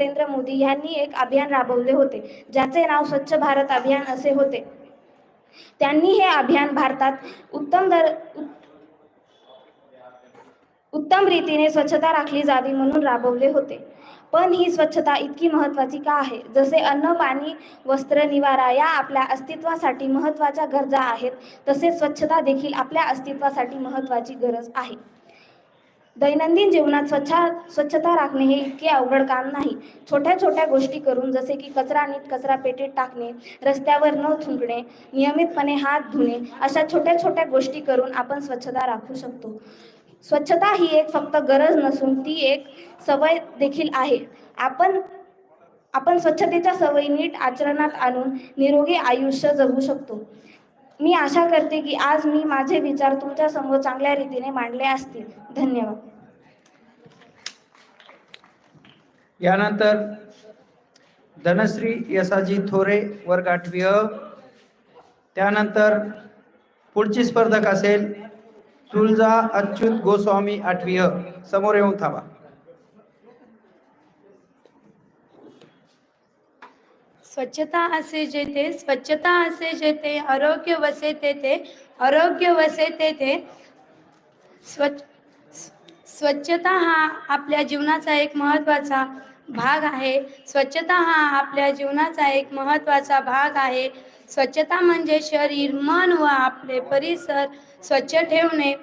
नरेंद्र मोदी यांनी एक अभियान राबवले होते ज्याचे नाव स्वच्छ भारत अभियान असे होते. त्यांनी हे अभियान भारतात उत्तम दर उत्तम रीतीने स्वच्छता राखली जावी म्हणून राबवले होते. पण ही स्वच्छता इतकी महत्वाची का आहे? जसे अन्न पाणी वस्त्र निवारा या आपल्या अस्तित्वासाठी महत्त्वाच्या गरजा आहेत तसेच स्वच्छता देखील आपल्या अस्तित्वासाठी महत्वाची गरज आहे. दैनंदिन जीवनात स्वच्छ स्वच्छता राखणे हे इतके अवघड काम नाही. छोट्या छोट्या गोष्टी करून जसे की कचरा नीट कचरा पेटीत टाकणे रस्त्यावर न थुंकणे नियमितपणे हात धुणे अशा छोट्या छोट्या गोष्टी करून आपण स्वच्छता राखू शकतो. स्वच्छता ही एक फक्त गरज नसून ती एक सवय देखील आहे. आपण आपण स्वच्छतेच्या सवयी नीट आचरणात आणून निरोगी आयुष्य जगू शकतो. मी आशा करते की आज मी माझे विचार तुमच्यासमोर चांगल्या रीतीने मांडले असतील. धन्यवाद. यानंतर धनश्री यसाजी थोरे वर्ग आठवी त्यानंतर पुढची स्पर्धक असेल तुळजा अच्युत गोस्वामी आठवी समोर येऊन थांबा. स्वच्छता असे जेथे स्वच्छता असे जेथे आरोग्य वसे तेथे आरोग्य वसे तेथे स्वच्छ स्वच्छता हा आपल्या जीवनाचा एक महत्त्वाचा भाग आहे. स्वच्छता हा आपल्या जीवनाचा एक महत्त्वाचा भाग आहे. स्वच्छता म्हणजे शरीर मन व आपले परिसर स्वच्छ ठेवणे.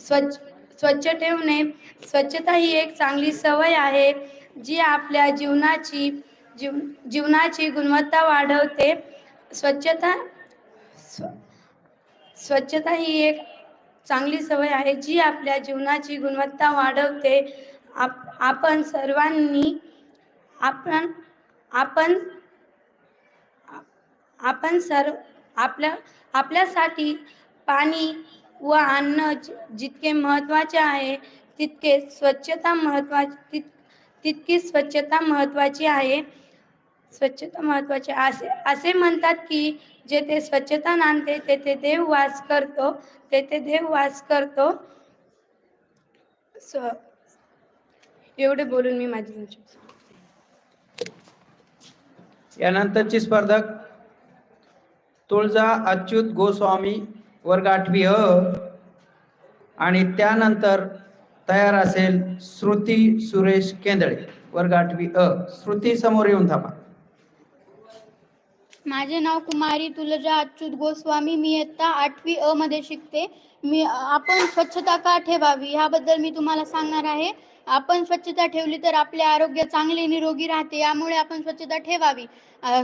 स्वच्छ स्वच्छ ठेवणे. स्वच्छता ही एक चांगली सवय आहे जी आपल्या जीवनाची जीव जीवनाची गुणवत्ता वाढवते. स्वच्छता स्व स्वच्छता ही एक चांगली सवय आहे जी आपल्या जीवनाची गुणवत्ता वाढवते. आप आपण सर्वांनी आपण आपण आपण सर्व आपल्या आपल्यासाठी पाणी व अन्न जितके महत्त्वाचे आहे तितके स्वच्छता महत्त्वाची तित तितकी स्वच्छता महत्त्वाची आहे. स्वच्छता महत्वाची असे असे म्हणतात की जेथे स्वच्छता नांदते तेथे देव वास करतो तेथे देव वास करतो. स्व एवढे बोलून मी माझी यानंतरची स्पर्धक तुळजा अच्युत गोस्वामी वर्ग आठवी अ आणि त्यानंतर तयार असेल श्रुती सुरेश केंदळे वर्ग आठवी अ श्रुती समोर येऊन थांबा. माझे नाव कुमारी तुलजा अच्युत गोस्वामी. मी इयत्ता आठवी अ मध्ये शिकते. मी आपण स्वच्छता का ठेवावी? ह्याबद्दल मी तुम्हाला सांगणार आहे. आपण स्वच्छता ठेवली तर आपले आरोग्य चांगले निरोगी राहते. यामुळे आपण स्वच्छता ठेवावी.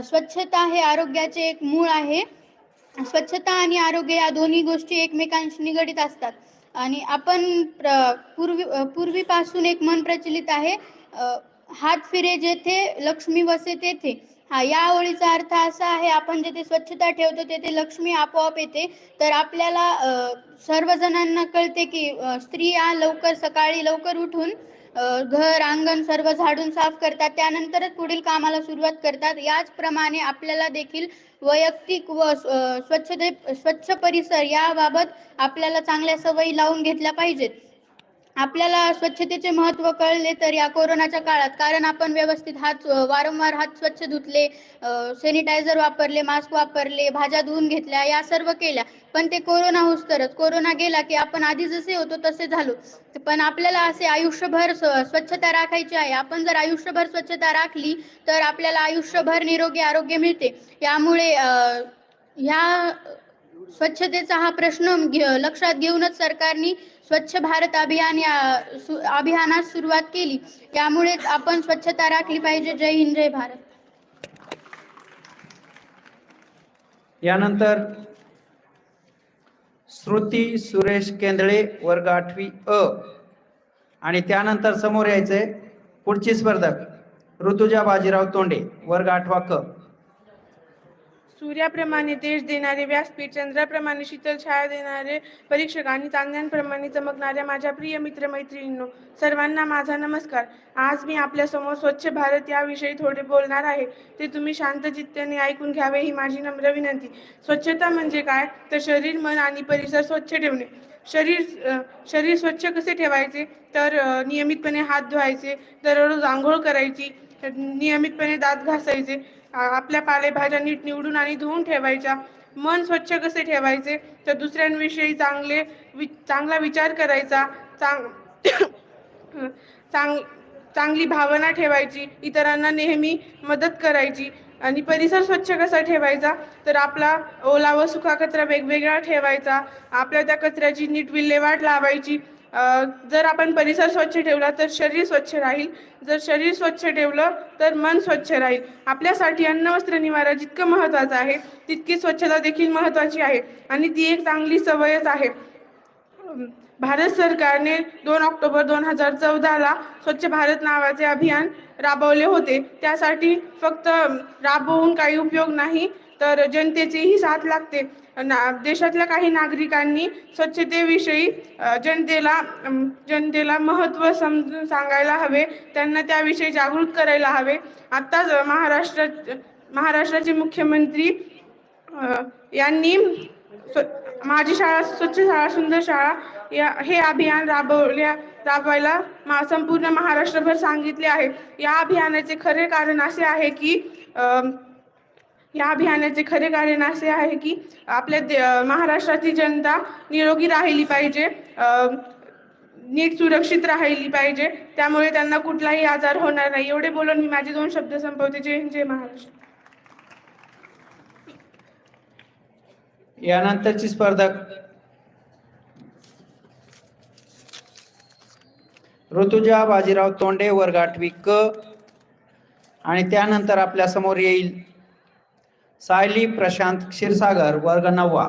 स्वच्छता हे आरोग्याचे एक मूळ आहे. स्वच्छता आणि आरोग्य या दोन्ही गोष्टी एकमेकांशी निगडीत असतात. आणि आपण प्र पूर्वी पूर्वीपासून एक मन प्रचलित आहे. हात फिरे जेथे लक्ष्मी वसे तेथे. हा या ओळीचा अर्थ असा आहे आपण जिथे स्वच्छता ठेवतो तेथे लक्ष्मी आपोआप येते. तर आपल्याला सर्व सर्वजणांना कळते की स्त्रिया लवकर सकाळी लवकर उठून घर अंगण सर्व झाडून साफ करतात. त्यानंतरच पुढील कामाला सुरुवात करतात. याचप्रमाणे आपल्याला देखील वैयक्तिक व स्वच्छते स्वच्छ परिसर याबाबत आपल्याला चांगल्या सवयी लावून घेतल्या पाहिजेत. आपल्याला स्वच्छतेचे महत्त्व कळले तर या कोरोनाच्या काळात कारण आपण व्यवस्थित हात वारंवार हात स्वच्छ धुतले सॅनिटायझर वापरले मास्क वापरले भाज्या धुवून घेतल्या या सर्व केल्या. पण ते कोरोना होस तरच कोरोना गेला की आपण आधी जसे होतो तसे झालो. पण आपल्याला असे आयुष्यभर स्व- स्वच्छता राखायची आहे. आपण जर आयुष्यभर स्वच्छता राखली तर आपल्याला आयुष्यभर निरोगी आरोग्य मिळते. यामुळे ह्या स्वच्छतेचा हा प्रश्न लक्षात घेऊनच सरकारने स्वच्छ भारत अभियान या अभियानास सुरुवात केली. त्यामुळेच आपण स्वच्छता राखली पाहिजे. जय हिंद जय भारत. यानंतर श्रुती सुरेश केंदळे वर्ग आठवी अ. आणि त्यानंतर समोर यायचंय पुढची स्पर्धक ऋतुजा बाजीराव तोंडे वर्ग आठवा क. सूर्याप्रमाणे तेज देणारे व्यासपीठ चंद्राप्रमाणे शीतल छाया देणारे परीक्षक आणि चांदण्यांप्रमाणे चमकणाऱ्या माझ्या प्रिय मित्रमैत्रिणींनो सर्वांना माझा नमस्कार. आज मी आपल्यासमोर स्वच्छ भारत याविषयी थोडे बोलणार आहे. ते तुम्ही शांतचित्ताने ऐकून घ्यावे ही माझी नम्र विनंती. स्वच्छता म्हणजे काय? तर शरीर मन आणि परिसर स्वच्छ ठेवणे. शरीर शरीर स्वच्छ कसे ठेवायचे? तर नियमितपणे हात धुवायचे दररोज आंघोळ करायची नियमितपणे दात घासायचे. आपल्या पालेभाज्या नीट निवडून आणि धुवून ठेवायच्या. मन स्वच्छ कसे ठेवायचे? तर दुसऱ्यांविषयी चांगले वि चांगला विचार करायचा. चांग चांग चांगली भावना ठेवायची. इतरांना नेहमी मदत करायची. आणि परिसर स्वच्छ कसा ठेवायचा? तर आपला ओला व सुका कचरा वेगवेगळा ठेवायचा. आपल्या त्या कचऱ्याची नीट विल्हेवाट लावायची. जर आपण परिसर स्वच्छ ठेवला तर शरीर स्वच्छ राहील. जर शरीर स्वच्छ ठेवलं तर मन स्वच्छ राहील. आपल्यासाठी अन्न वस्त्र निवारा जितकं महत्त्वाचं आहे तितकी स्वच्छता देखील महत्त्वाची आहे. आणि ती एक चांगली सवयच आहे. भारत सरकारने दोन ऑक्टोबर दोन हजार चौदाला स्वच्छ भारत नावाचे अभियान राबवले होते. त्यासाठी फक्त राबवून काही उपयोग नाही तर जनतेचीही साथ लागते. ना देशातल्या काही नागरिकांनी स्वच्छतेविषयी जनतेला जनतेला महत्त्व समजून सांगायला हवे. त्यांना त्याविषयी जागृत करायला हवे. आत्ताच महाराष्ट्र महाराष्ट्राचे मुख्यमंत्री यांनी स्व- माझी शाळा स्वच्छ शाळा सुंदर शाळा या हे अभियान राबवल्या राबवायला मा संपूर्ण महाराष्ट्रभर सांगितले आहे. या अभियानाचे खरे कारण असे आहे की या अभियानाचे खरे कारण असे आहे की आपल्या महाराष्ट्राची जनता निरोगी राहिली पाहिजे नीट सुरक्षित राहिली पाहिजे त्यामुळे त्यांना कुठलाही आजार होणार नाही. एवढे बोलून मी माझे दोन शब्द संपवते. जय हिंद जय महाराष्ट्र. यानंतरची स्पर्धक ऋतुजा बाजीराव तोंडे वर्ग आठवी क आणि त्यानंतर आपल्यासमोर येईल सायली प्रशांत क्षीरसागर वर्ग नववा.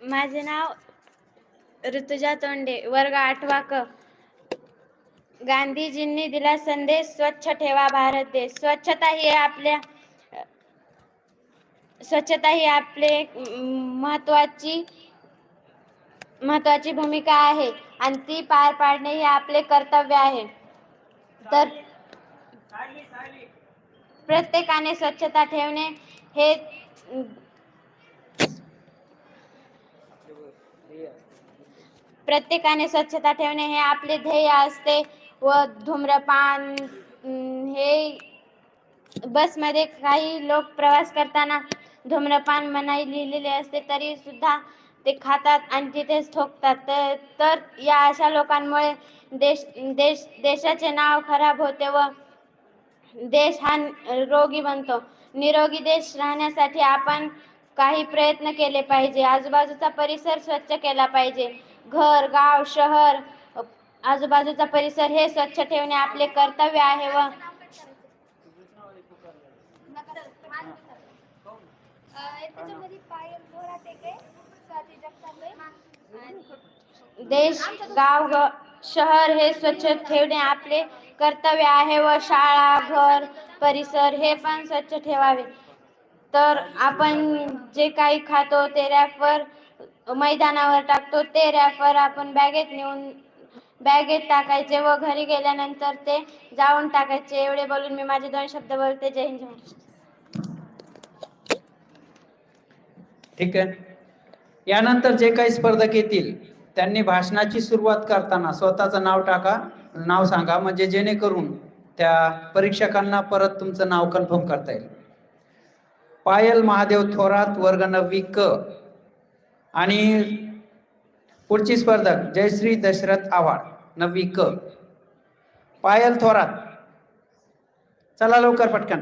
माझे नाव ऋतुजा तोंडे वर्ग आठवा क. गांधीजींनी दिला संदेश स्वच्छ ठेवा भारत देश. स्वच्छता ही आपल्या स्वच्छता ही आपले महत्वाची महत्वाची भूमिका आहे. आणि ती पार पाडणे हे आपले कर्तव्य आहे. तर प्रत्येकाने स्वच्छता ठेवणे हे प्रत्येकाने स्वच्छता ठेवणे हे आपले ध्येय असते व धूम्रपान हे बसमध्ये काही लोक प्रवास करताना धूम्रपान मनाई लिहिलेले असते तरी सुद्धा ते खातात आणि तिथेच ठोकतात. तर तर या अशा लोकांमुळे देश देश देशाचे नाव खराब होते व देश हा रोगी बनतो. निरोगी देश राहण्यासाठी आपण काही प्रयत्न केले पाहिजे. आजूबाजूचा परिसर स्वच्छ केला पाहिजे. घर गाव शहर आजूबाजूचा परिसर हे स्वच्छ ठेवणे आपले कर्तव्य आहे व देश गाव ग शहर हे स्वच्छ ठेवणे आपले कर्तव्य आहे व शाळा घर परिसर हे पण स्वच्छ ठेवावे. तर आपण जे काही खातो ते रॅपवर मैदानावर टाकतो ते रॅपवर आपण बॅगेत नेऊन बॅगेत टाकायचे व घरी गेल्यानंतर ते जाऊन टाकायचे. एवढे बोलून मी माझे दोन शब्द बोलते. जय हिंद ठीक आहे. यानंतर जे काही स्पर्धक येतील त्यांनी भाषणाची सुरुवात करताना स्वतःचं नाव टाका. नाव सांगा. म्हणजे जेणेकरून त्या परीक्षकांना परत तुमचं नाव कन्फर्म करता येईल. पायल महादेव थोरात वर्ग नववी क. आणि पुढची स्पर्धक जयश्री दशरथ आव्हाड नववी क. पायल थोरात. चला लवकर पटकन.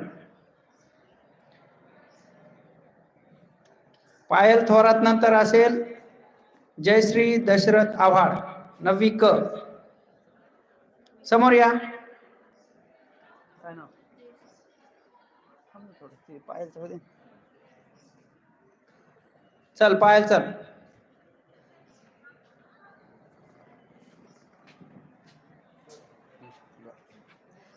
पायल थोरात नंतर असेल जयश्री दशरथ आव्हाड नववी क. समोर या. चल पायल चल.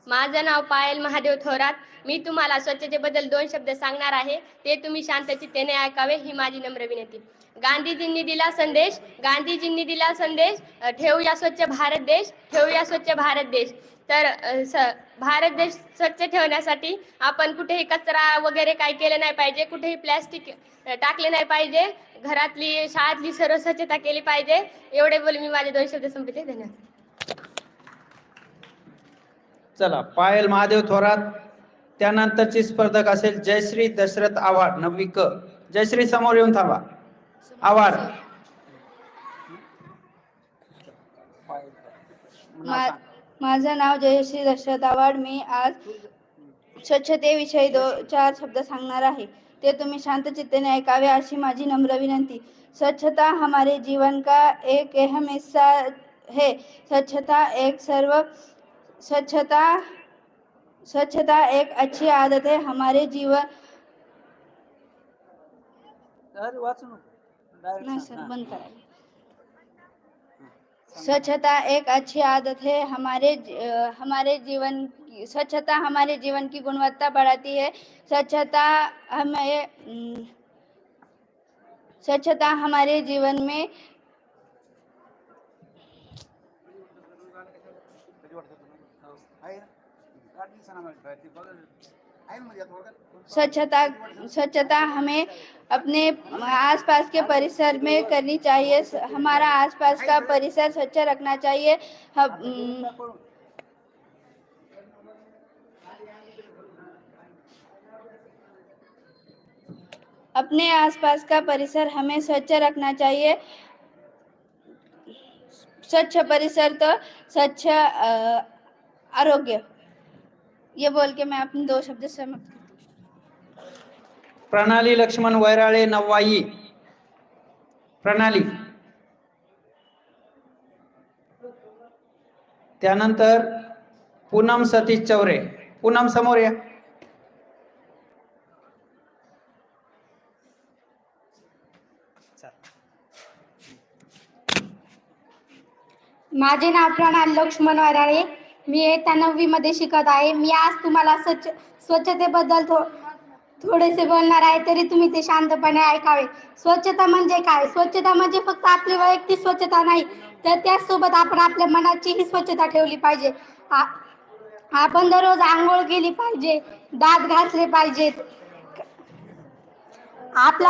माझं नाव पायल महादेव थोरात. मी तुम्हाला स्वच्छतेबद्दल दोन शब्द सांगणार आहे. ते तुम्ही शांत चित्तेने ऐकावे ही माझी नम्र विनंती. गांधीजींनी दिला संदेश गांधीजींनी दिला संदेश ठेवूया स्वच्छ भारत देश ठेवूया स्वच्छ भारत देश. तर स भारत देश स्वच्छ ठेवण्यासाठी आपण कुठेही कचरा वगैरे काय केलं नाही पाहिजे कुठेही प्लॅस्टिक टाकले नाही पाहिजे घरातली शाळातली सर्व स्वच्छता केली पाहिजे. एवढे बोल मी माझे दोन शब्द संपते धन्यवाद. चला पायल महादेव थोरात. त्यानंतरची स्पर्धक असेल जयश्री दशरथ आव्हाड. नववी क. जयश्री समोर येऊन थांबा. आव्हाड. मा- माझं नाव जयश्री दशरथ आव्हाड. मी आज स्वच्छतेविषयी दो चार शब्द सांगणार आहे. ते तुम्ही शांत चित्तेने ऐकावे अशी माझी नम्र विनंती. स्वच्छता हमारे जीवन का एक अहम हिस्सा है. स्वच्छता एक सर्व स्वच्छता स्वच्छता एक अच्छी आदत है हमारे जीवन नाही सर बंद करायला स्वच्छता एक अच्छी आदत है हमारे हमारे जीवन की स्वच्छता हमारे जीवन की गुणवत्ता बढ़ाती है। स्वच्छता हमें स्वच्छता हमारे जीवन में स्वच्छता स्वच्छता हमें अपने आसपास के परिसर में करनी चाहिए। हमारा आसपास का परिसर स्वच्छ रखना चाहिए। हम अम, अपने आसपास का परिसर हमें स्वच्छ रखना चाहिए। स्वच्छ परिसर तो स्वच्छ आरोग्य। ये बोल के मैं अपने दो शब्द हूँ। प्रणाली लक्ष्मण वैराळे नवाई। प्रणाली। त्यानंतर पूनम सतीश चौरे। पूनम समोर या। माझे नाव प्रणाल लक्ष्मण वराळे मी इयत्ता नववीमध्ये शिकत आहे. मी आज तुम्हाला स्वच्छ स्वच्छतेबद्दल थो थोडेसे बोलणार आहे तरी तुम्ही ते शांतपणे ऐकावे. स्वच्छता म्हणजे काय? स्वच्छता म्हणजे फक्त आपली वैयक्तिक स्वच्छता नाही तर त्याचसोबत आपण आपल्या मनाचीही स्वच्छता ठेवली पाहिजे. आपण दररोज आंघोळ केली पाहिजे दात घासले पाहिजेत. आपला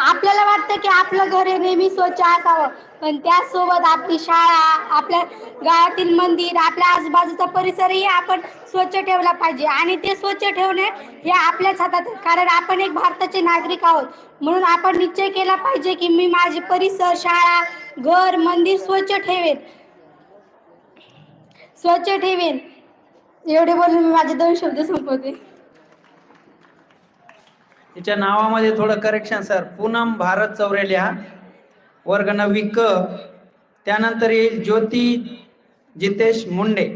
आपल्याला वाटतं की आपलं घर हे नेहमी स्वच्छ असावं. पण त्याचसोबत आपली शाळा आपल्या गावातील मंदिर आपल्या आजूबाजूचा परिसरही आपण स्वच्छ ठेवला पाहिजे. आणि ते स्वच्छ ठेवणे हे आपल्याच हातात कारण आपण एक भारताचे नागरिक आहोत. म्हणून आपण निश्चय केला पाहिजे की मी माझे परिसर शाळा घर मंदिर स्वच्छ ठेवेन. स्वच्छ ठेवेन. एवढे बोलून मी माझे दोन शब्द संपवते. तिच्या नावामध्ये थोडं करेक्शन सर पूनम भारत चौरे लिहा वर्ग नववी क. त्यानंतर येईल ज्योती जितेश मुंडे.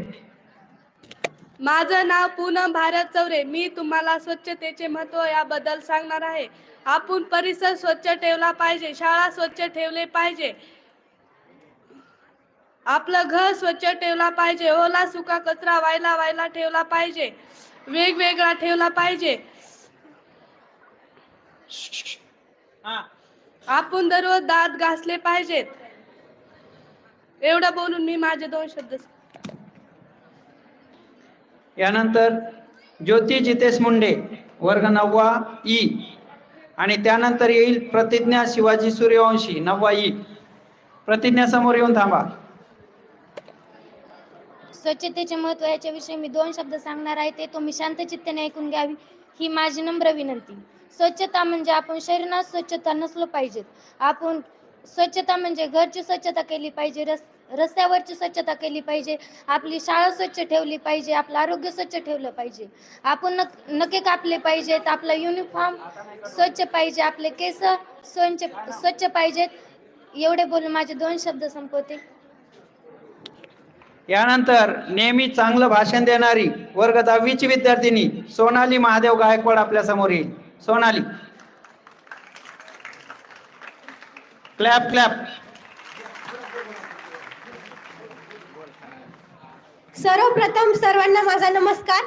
माझं नाव पूनम भारत चौरे. मी तुम्हाला स्वच्छतेचे महत्त्व याबद्दल सांगणार आहे. आपण परिसर स्वच्छ ठेवला पाहिजे. शाळा स्वच्छ ठेवले पाहिजे. आपलं घर स्वच्छ ठेवला पाहिजे. ओला सुका कचरा वायला वायला ठेवला पाहिजे. वेगवेगळा ठेवला पाहिजे. आपण दररोज दात घासले पाहिजेत. एवढं बोलून मी माझे दोन शब्द यानंतर ज्योती जितेश मुंडे वर्ग नववा ई. आणि त्यानंतर येईल प्रतिज्ञा शिवाजी सूर्यवंशी नववा ई. प्रतिज्ञा समोर येऊन थांबा. स्वच्छतेचे महत्त्व याच्याविषयी मी दोन शब्द सांगणार आहे ते तुम्ही शांत चित्ताने ऐकून घ्यावी. ही माझी नम्र विनंती. स्वच्छता म्हणजे आपण शरीरात स्वच्छता नसलो पाहिजेत आपण स्वच्छता म्हणजे घरची स्वच्छता केली पाहिजे रस रस्त्यावरची स्वच्छता केली पाहिजे आपली शाळा स्वच्छ ठेवली पाहिजे आपलं आरोग्य स्वच्छ ठेवलं पाहिजे. आपण नक नखे कापले पाहिजेत आपला युनिफॉर्म स्वच्छ पाहिजे आपले केस स्वच्छ स्वच्छ पाहिजेत. एवढे बोलून माझे दोन शब्द संपवते. यानंतर नेहमी चांगलं भाषण देणारी वर्ग दहावीची विद्यार्थिनी सोनाली महादेव गायकवाड आपल्यासमोर येईल. सोनाली. Clap clap. सर्वप्रथम सर्वांना माझा नमस्कार.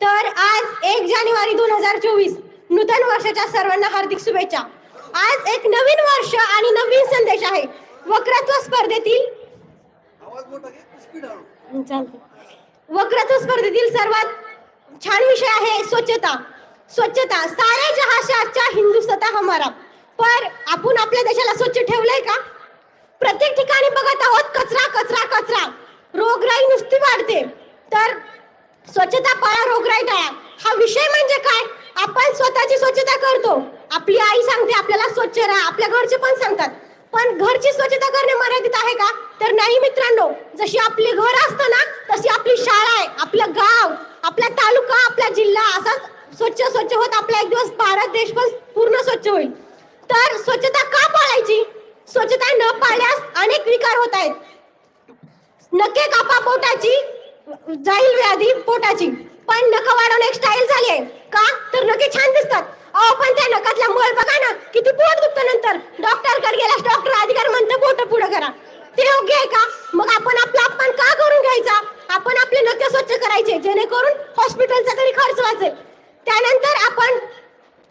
तर आज एक जानेवारी दोन हजार चोवीस नूतन वर्षाच्या सर्वांना हार्दिक शुभेच्छा. आज एक नवीन वर्ष आणि नवीन संदेश आहे. वक्रत्व स्पर्धेतील वक्रत्व स्पर्धेतील सर्वात छान विषय आहे स्वच्छता. स्वच्छता सारे जहाशाच्या से अच्छा हमारा पर आपण आपल्या देशाला स्वच्छ ठेवलंय का? प्रत्येक ठिकाणी बघत आहोत कचरा कचरा कचरा. रोगराई नुसती वाढते. तर स्वच्छता पाळा रोगराई टाळा. हा विषय म्हणजे काय? आपण स्वतःची स्वच्छता करतो. आपली आई सांगते आपल्याला स्वच्छ राहा. आपल्या घरचे पण सांगतात. पण घरची स्वच्छता करणे मर्यादित आहे का? तर नाही मित्रांनो. जशी आपली घर असतं ना तशी आपली शाळा आहे आपलं गाव आपला तालुका आपला जिल्हा असाच स्वच्छ स्वच्छ होत आपला एक दिवस भारत देश पण पूर्ण स्वच्छ होईल. तर स्वच्छता का पाळायची? स्वच्छता न पाळल्यास अनेक विकार होत आहेत. नके कापा पोटाची जाईल व्याधी पोटाची. पण नख वाढवणे एक स्टाईल झाली आहे. का? तर नखे छान दिसतात. अहो पण त्या नकातला मळ बघा ना किती पोट दुखत नंतर. डॉक्टरकडे गेल्यास डॉक्टर अधिकार म्हणतो पोट पुढे करा. ते योग्य आहे का? मग आपण आपला अपमान का करून घ्यायचा? आपण आपले नखे स्वच्छ करायचे जेणेकरून हॉस्पिटलचा तरी खर्च वाचेल. त्यानंतर आपण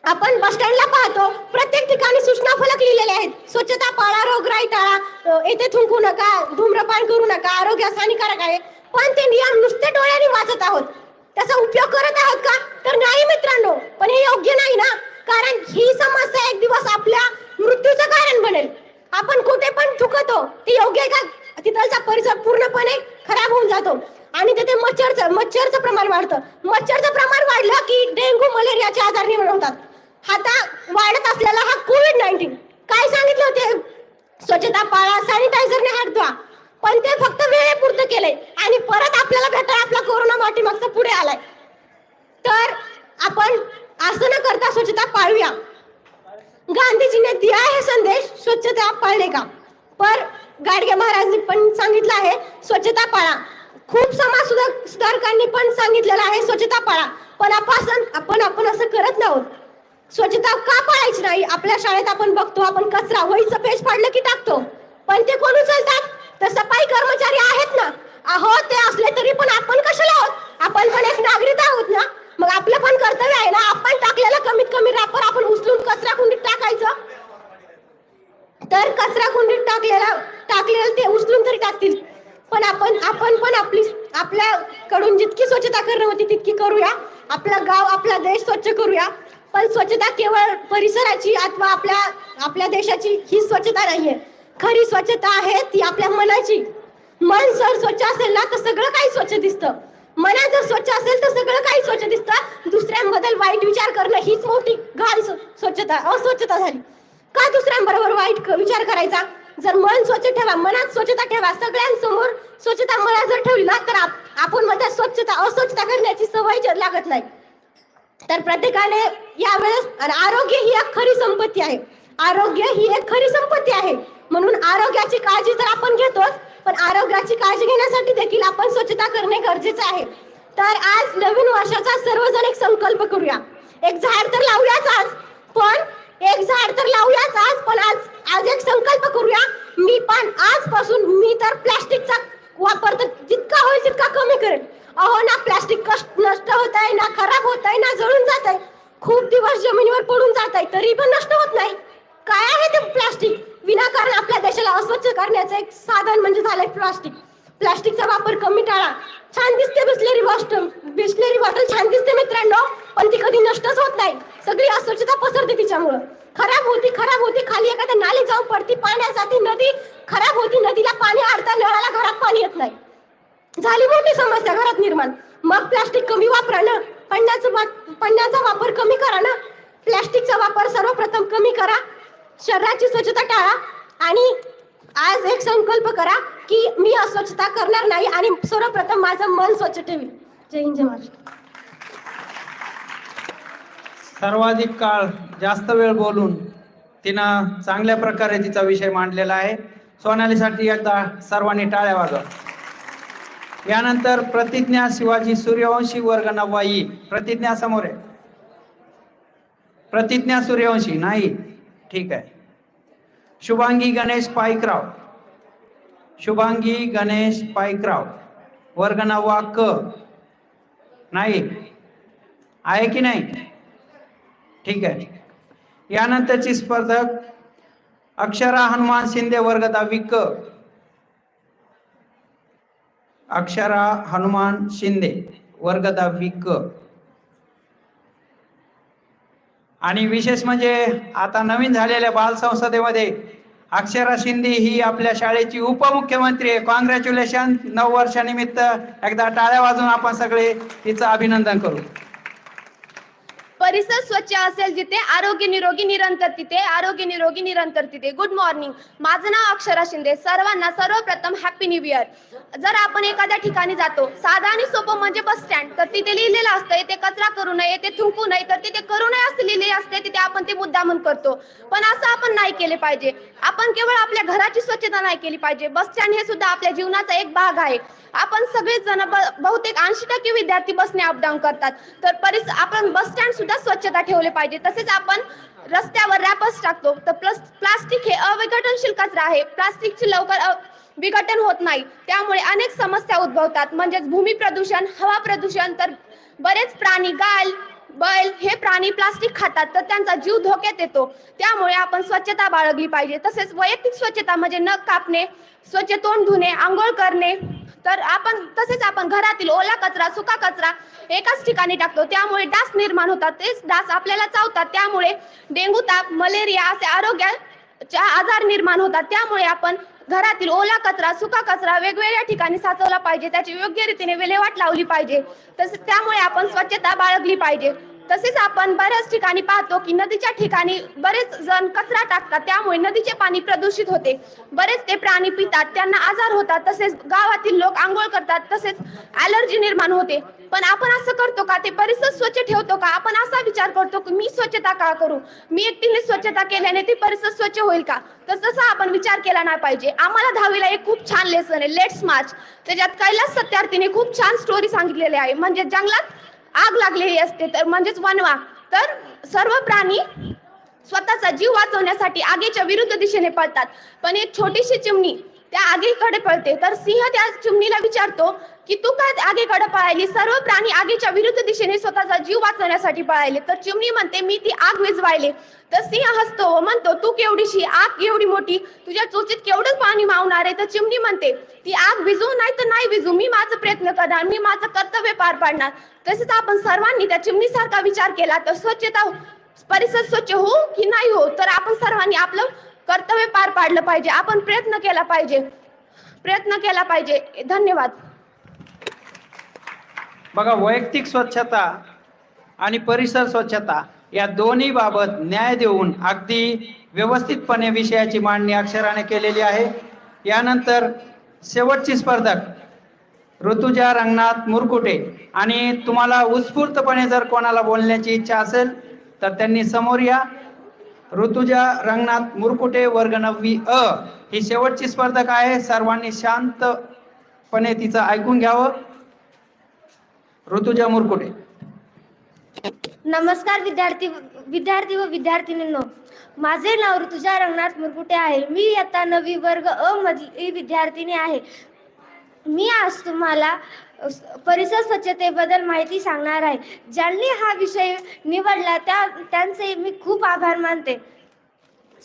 आपण बस स्टँडला पाहतो. प्रत्येक ठिकाणी सूचना फलक लिहिलेले आहेत. स्वच्छता पाळा रोगराई टाळा येथे थुंकू नका धूम्रपान करू नका आरोग्यास हानिकारक आहे. पण ते नियम नुसते डोळ्याने वाचत आहोत. त्याचा उपयोग करत आहोत का? तर नाही मित्रांनो पण हे योग्य नाही ना? कारण ही समस्या एक दिवस आपल्या मृत्यूचं कारण बनेल. आपण कुठे पण थुकतो. ते योग्य आहे का? तिथलचा परिसर पूर्णपणे खराब होऊन जातो. आणि तिथे मच्छरचं मच्छरचं प्रमाण वाढतं. मच्छरचं प्रमाण वाढलं की डेंग्यू मलेरियाचे आजार निर्माण होतात. आता वाढत असलेला हा कोविड नाईन्टीन काय सांगितलं होते? स्वच्छता पाळा सॅनिटायझरने हात धुवा. पण ते फक्त वेळेपुरतं केलंय आणि परत आपल्याला भेटाय आपला कोरोना मागचा पुढे आलाय. तर आपण असं न करता स्वच्छता पाळूया. गांधीजीने दिया हे संदेश स्वच्छता पाळणे का? पर गाडगे महाराजांनी पण सांगितलं आहे स्वच्छता पाळा. खूप समाज सुधार सुधारकांनी पण सांगितलेलं आहे स्वच्छता पाळा. पण आपण आपण आपण असं करत नाहोत. स्वच्छता का पाळायची नाही? आपल्या शाळेत आपण बघतो आपण कचरा वहीचं पेज फाडलं की टाकतो. पण ते कोण उचलतात? तर सफाई कर्मचारी आहेत ना. अहो ते असले तरी पण आपण कशाला आहोत? आपण पण एक नागरिक आहोत ना. मग आपलं पण कर्तव्य आहे ना. आपण टाकलेलं कमीत कमी रापर आपण उचलून कचरा कुंडीत टाकायचं. तर कचरा कुंडीत टाकलेला टाकलेलं ते उचलून तरी टाकतील. पण आपण आपण पण आपली आपल्याकडून जितकी स्वच्छता करणं होती तितकी करूया. आपला गाव आपला देश स्वच्छ करूया. पण स्वच्छता केवळ परिसराची अथवा आपल्या आपल्या देशाची ही स्वच्छता नाहीये. खरी स्वच्छता आहे ती आपल्या मनाची. मन जर स्वच्छ असेल ना तर सगळं काही स्वच्छ दिसतं. मनात जर स्वच्छ असेल तर सगळं काही स्वच्छ दिसतं. दुसऱ्यांबद्दल वाईट विचार करणं हीच मोठी घाण स्व- स्वच्छता अस्वच्छता झाली. का दुसऱ्यांबरोबर वाईट विचार करायचा? जर मन स्वच्छ ठेवा मनात स्वच्छता ठेवा सगळ्यांसमोर स्वच्छता मनात जर ठेवली ना तर आपण मध्ये स्वच्छता अस्वच्छता करण्याची सवय लागत नाही तर प्रत्येकाने यावेळेस आरोग्य ही एक खरी संपत्ती आहे. आरोग्य ही एक खरी संपत्ती आहे. म्हणून आरोग्याची काळजी तर आपण घेतोच पण आरोग्याची काळजी घेण्यासाठी देखील आपण स्वच्छता करणे गरजेचे आहे. तर आज नवीन वर्षाचा सर्वजण एक संकल्प करूया. एक झाड तर लावूयाच आज पण एक झाड तर लावूयाच आज पण आज आज एक संकल्प करूया. मी पण आजपासून मी तर प्लास्टिकचा वापर तर जितका होईल तितका कमी करेन. अहो ना प्लास्टिक कष्ट नष्ट होत आहे ना खराब होत आहे ना जळून जात आहे खूप दिवस जमिनीवर पडून जात आहे तरी पण नष्ट होत नाही. काय आहे ते प्लास्टिक? विनाकारण आपल्या देशाला अस्वच्छ करण्याचं एक साधन म्हणजे झालंय प्लास्टिक. प्लास्टिकचा वापर कमी टाळा. छान दिसते बिस्लेरी बॉटल बिस्लेरी बॉटल छान दिसते मित्रांनो पण ती कधी नष्टच होत नाही. सगळी अस्वच्छता पसरते तिच्यामुळं. खराब होती खराब होती खाली एखाद्या नाली जाऊन पडती पाण्यात जाती नदी खराब होती नदीला पाणी आडता नळाला घरात पाणी येत नाही. झाली मोठी समस्या घरात निर्माण. मग प्लास्टिक कमी वापरा ना पन्नाचा वा- पन्नाचा वापर कमी करा ना प्लास्टिकचा वापर सर्वप्रथम कमी करा शरीराची स्वच्छता टाळा आणि आज एक संकल्प करा की मी अस्वच्छता करणार नाही आणि सर्वप्रथम माझं मन स्वच्छ ठेवी जय हिंद जय महाराष्ट्र. सर्वाधिक काळ जास्त वेळ बोलून तिनं चांगल्या प्रकारे तिचा विषय मांडलेला आहे. सोनालीसाठी एकदा सर्वांनी टाळ्या वाजवा. यानंतर प्रतिज्ञा शिवाजी सूर्यवंशी वर्ग नववाई प्रतिज्ञा समोर आहे. प्रतिज्ञा सूर्यवंशी नाही? ठीक आहे. शुभांगी गणेश पाईकराव शुभांगी गणेश पाईकराव वर्ग नववा क. नाही? आहे की नाही? ठीक आहे. यानंतरची स्पर्धक अक्षरा हनुमान शिंदे वर्ग दहावी क. अक्षरा हनुमान शिंदे वर्ग दहावी क. आणि विशेष म्हणजे आता नवीन झालेल्या बाल संसदेमध्ये अक्षरा शिंदे ही आपल्या शाळेची उपमुख्यमंत्री आहे. कॉंग्रॅच्युलेशन नऊ वर्षानिमित्त एकदा टाळ्या वाजून आपण सगळे तिचं अभिनंदन करू. परिसर स्वच्छ असेल जिथे आरोग्य निरोगी निरंतर तिथे आरोग्य निरोगी निरंतर तिथे गुड मॉर्निंग माझं नाव अक्षरा शिंदे सर्वांना सर्वप्रथम हॅपी न्यू इयर जर आपण एखाद्या ठिकाणी जातो. साधा आणि सोपं म्हणजे बस स्टँड तर तिथे लिहिलेलं असतं येथे कचरा करू नये ते थुंकू नये. तर तिथे करू नये असं लिहिले असते तिथे आपण ते मुद्दामून करतो. पण असं आपण नाही केले पाहिजे. आपण केवळ आपल्या घराची स्वच्छता नाही केली पाहिजे. बस स्टँड हे सुद्धा आपल्या जीवनाचा एक भाग आहे. आपण सगळेच जण बहुतेक ऐंशी टक्के विद्यार्थी बसने अपडाऊन करतात. तर परिस आपण बस स्टँड सुद्धा स्वच्छता ठेवले पाहिजे. तसेच आपण रस्त्यावर रॅपर्स टाकतो. तर प्लस प्लास्टिक हे अविघटनशील कचरा आहे. प्लास्टिकची लवकर विघटन होत नाही. त्यामुळे अनेक समस्या उद्भवतात. म्हणजेच भूमी प्रदूषण हवा प्रदूषण तर बरेच प्राणी गाय बैल हे प्राणी प्लास्टिक खातात तर त्यांचा जीव धोक्यात येतो. त्यामुळे आपण स्वच्छता बाळगली पाहिजे. तसेच वैयक्तिक स्वच्छता म्हणजे नख कापणे स्वच्छ तोंड धुणे आंघोळ करणे. तर आपण तसेच आपण घरातील ओला कचरा सुका कचरा एकाच ठिकाणी टाकतो. त्यामुळे डास निर्माण होतात. तेच डास आपल्याला चावतात. त्यामुळे डेंगू ताप मलेरिया असे आरोग्याच्या आजार निर्माण होतात. त्यामुळे आपण घरातील ओला कचरा सुका कचरा वेगवेगळ्या ठिकाणी साचवला पाहिजे. त्याची योग्य रीतीने विल्हेवाट लावली पाहिजे. तसेच त्यामुळे आपण स्वच्छता बाळगली पाहिजे. तसेच आपण बऱ्याच ठिकाणी पाहतो की नदीच्या ठिकाणी बरेच जण कचरा टाकतात. त्यामुळे नदीचे पाणी प्रदूषित होते. बरेच ते प्राणी पितात त्यांना आजार होतात. तसेच गावातील लोक आंघोळ करतात. तसेच ॲलर्जी निर्माण होते. पण आपण असं करतो का? ते परिसर स्वच्छ ठेवतो का? आपण असा विचार करतो की मी स्वच्छता का करू? मी एकटीने स्वच्छता केल्याने ते परिसर स्वच्छ होईल का? तर तसा आपण विचार केला नाही पाहिजे. आम्हाला दहावीला एक खूप छान लेसन आहे. लेट्स मार्च त्याच्यात कैलास सत्यार्थीने खूप छान स्टोरी सांगितलेली आहे. म्हणजे जंगलात आग लागलेली असते तर म्हणजेच वनवा. तर सर्व प्राणी स्वतःचा जीव वाचवण्यासाठी आगीच्या विरुद्ध दिशेने पळतात. पण एक छोटीशी चिमणी त्या आगीकडे पळते. तर सिंह त्या चिमणीला विचारतो की तू काय आगीकडे पळाली सर्व प्राणी आगीच्या विरुद्ध दिशेने स्वतःचा जीव वाचवण्यासाठी पळाले तर चिमणी म्हणते मी ती आग विजवायले तर सिंह हसतो व म्हणतो तू केवढीशी आग एवढी मोठी? तुझ्या चोचीत केवढं पाणी मावणार आहे? तर चिमणी म्हणते ती आग विजू नाही तर नाही विझू मी माझा प्रयत्न करणार. मी माझं कर्तव्य पार पाडणार. तसेच आपण सर्वांनी त्या चिमणीसारखा विचार केला तर स्वच्छता हो, परिसर स्वच्छ हो की नाही हो? तर आपण सर्वांनी आपलं कर्तव्य पार पाडलं पाहिजे. आपण प्रयत्न केला पाहिजे. प्रयत्न केला पाहिजे. धन्यवाद. बघा वैयक्तिक स्वच्छता आणि परिसर स्वच्छता या दोन्ही बाबत न्याय देऊन अगदी व्यवस्थितपणे विषयाची मांडणी अक्षराने केलेली आहे. यानंतर शेवटची स्पर्धक ऋतुजा रंगनाथ मुरकुटे. आणि तुम्हाला उत्स्फूर्तपणे जर कोणाला बोलण्याची इच्छा असेल तर त्यांनी समोर या. ऋतुजा रंगनाथ मुरकुटे वर्ग नववी अ. ही शेवटची स्पर्धक आहे. सर्वांनी शांतपणे तिचं ऐकून घ्यावं. ऋतुजा मुरकुटे. नमस्कार विद्यार्थी विद्यार्थी व विद्यार्थिनींनो. माझे नाव ऋतुजा रंगनाथ मुरकुटे आहे. मी आता नवी वर्ग अ मधली विद्यार्थिनी आहे. मी आज तुम्हाला परिसर स्वच्छतेबद्दल माहिती सांगणार आहे. ज्यांनी हा विषय निवडला त्या त्यांचे मी खूप आभार मानते.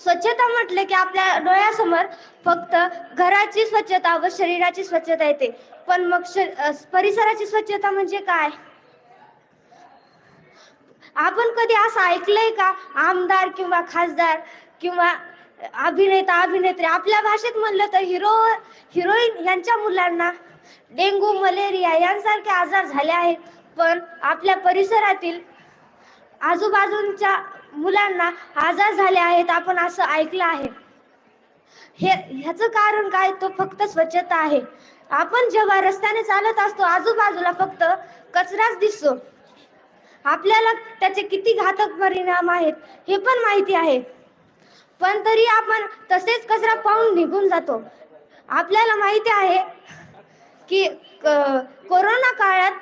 स्वच्छता म्हटले की आपल्या डोळ्यासमोर फक्त घराची स्वच्छता व शरीराची स्वच्छता येते. पण मग श- परिसराची स्वच्छता म्हणजे काय? आपण कधी असं ऐकलंय का? आमदार किंवा खासदार किंवा अभिनेता अभिनेत्री आपल्या भाषेत म्हणलं तर हिरो हिरोईन यांच्या मुलांना डेंगू मलेरिया यांसारखे आजार झाले आहेत. पण आपल्या परिसरातील आजूबाजूंच्या मुलांना आजार झाले आहेत आपण असं ऐकलं आहे. हे ह्याचं कारण काय? तो फक्त स्वच्छता आहे. आपण जेव्हा रस्त्याने चालत असतो आजूबाजूला फक्त कचराच दिसतो. आपल्याला त्याचे किती घातक परिणाम आहेत हे पण माहिती आहे. पण तरी आपण तसेच कचरा पाहून निघून जातो. आपल्याला माहिती आहे की क- कोरोना काळात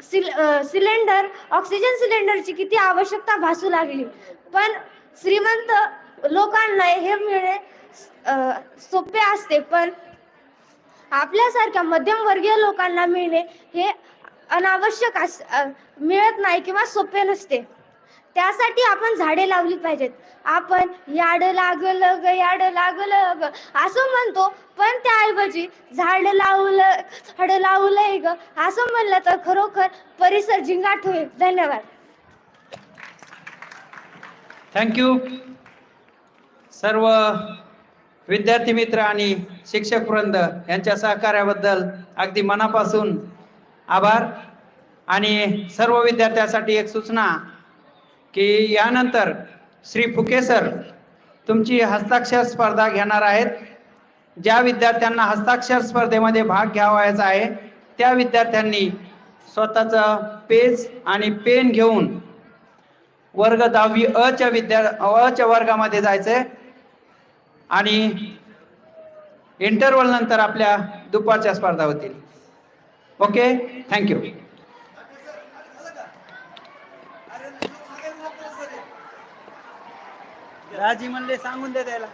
सिल सिलेंडर ऑक्सिजन सिलेंडरची किती आवश्यकता भासू लागली. पण श्रीमंत लोकांना हे मिळणे सोपे असते पण आपल्यासारख्या मध्यमवर्गीय लोकांना मिळणे हे अनावश्यक अस मिळत नाही किंवा सोपे नसते. त्यासाठी आपण झाडे लावली पाहिजेत. आपण याड लागलं ग याड लागलं ग असं म्हणतो. पण त्याऐवजी झाड लावलं झाड लावलंय ग असं म्हणलं तर खरोखर परिसर जिंगाट होईल. धन्यवाद. थँक्यू सर्व विद्यार्थी मित्र आणि शिक्षक वृंद यांच्या सहकार्याबद्दल अगदी मनापासून आभार. आणि सर्व विद्यार्थ्यांसाठी एक सूचना. की यानंतर श्री फुके सर तुमची हस्ताक्षर स्पर्धा घेणार आहेत. ज्या विद्यार्थ्यांना हस्ताक्षर स्पर्धेमध्ये भाग घ्यावायचा आहे त्या विद्यार्थ्यांनी स्वतःचं पेज आणि पेन घेऊन वर्ग दहावी अ विद्या अ च्या वर्गामध्ये जायचंय. आणि इंटरवल नंतर आपल्या दुपारच्या स्पर्धा होतील. ओके थँक्यू राजी म्हणले सांगून दे त्याला.